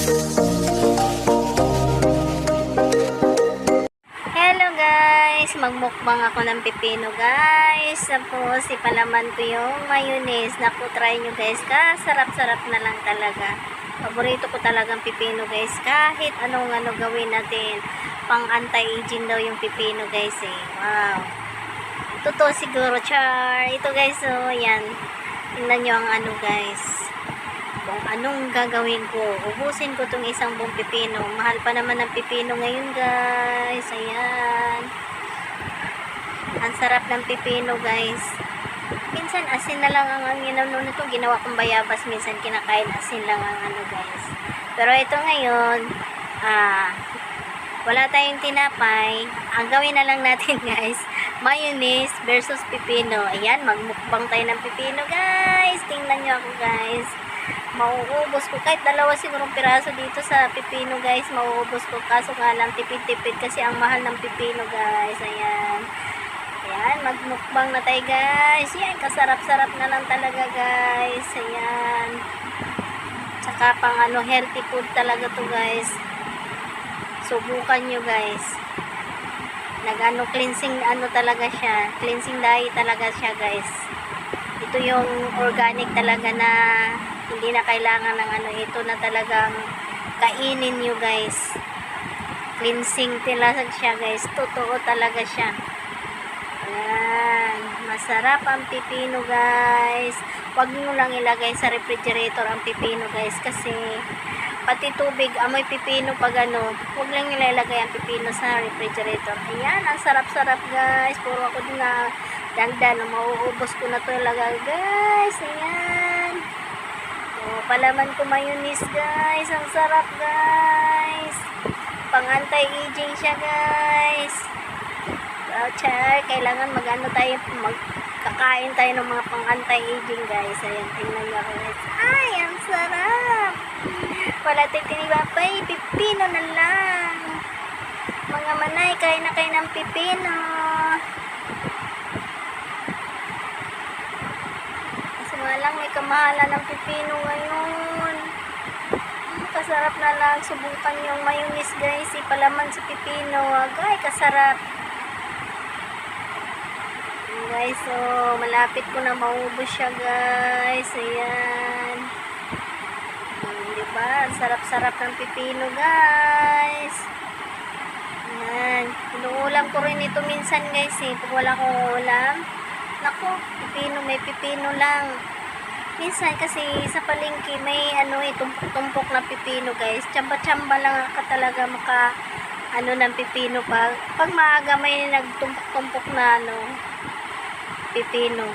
Hello guys! Magmukbang ako ng pipino guys. Tapos ipalaman ko yung mayonnaise. Naku, try nyo guys. Kasarap-sarap na lang talaga. Paborito ko talagang pipino guys. Kahit anong ano gawin natin. Pang anti-aging daw yung pipino guys eh. Wow. Totoo siguro, char. Ito guys, oh, yan. Tingnan nyo ang ano guys kung anong gagawin ko. Ubusin ko tong isang buong pipino. Mahal pa naman ng pipino ngayon, guys. Ayan. Ang sarap ng pipino, guys. Minsan, asin na lang ang ang ginano nito. Ginawa kong bayabas. Minsan, kinakain asin lang ang ano, guys. Pero ito ngayon, ah, wala tayong tinapay. Ang gawin na lang natin, guys, mayonnaise versus pipino. Ayan, magmukbang tayo ng pipino, guys. Tingnan nyo ako, guys mauubos ko. Kahit dalawa sigurong piraso dito sa pipino guys mauubos ko. Kaso nga lang tipid-tipid kasi ang mahal ng pipino guys. Ayan. Ayan magmukbang na tayo guys. Yan kasarap-sarap na lang talaga guys. Ayan. Tsaka pang ano healthy food talaga to guys. Subukan nyo guys. Nag ano cleansing ano talaga siya. Cleansing diet talaga siya guys. Ito yung organic talaga na hindi na kailangan ng ano ito na talagang kainin nyo guys. Cleansing talaga siya guys. Totoo talaga siya. Ayan. Masarap ang pipino guys. Wag nyo lang ilagay sa refrigerator ang pipino guys kasi pati tubig amoy pipino pag ano wag lang nilalagay ang pipino sa refrigerator. Ayan ang sarap sarap guys. Puro ako din na dandan mauubos ko na to talaga guys. Ayan oh, palaman ko mayonnaise guys. Ang sarap guys. Pang anti-aging siya guys. So, char, kailangan magano tayo magkakain tayo ng mga pang anti-aging guys. Ayan tingnan nyo ako guys. Ay ang sarap. Wala tayong tinibapay pipino na lang. Mga manay kain na kayo ng pipino kasi nga kamahalan ng pipino ngayon. Kasarap na lang subukan yung mayonnaise guys. Ipalaman sa pipino agay kasarap. Ayan, guys so malapit ko na maubos siya guys. Ayan. Diba sarap-sarap ng pipino guys. Ayan. Inuulam ko rin ito minsan guys eh. Pag wala kong ulam. Naku pipino may pipino lang minsan kasi sa palengke may ano eh tumpok-tumpok na pipino guys. Tsamba-tsamba lang ka talaga maka ano ng pipino. Pag pag maaga may nagtumpok-tumpok na ano pipino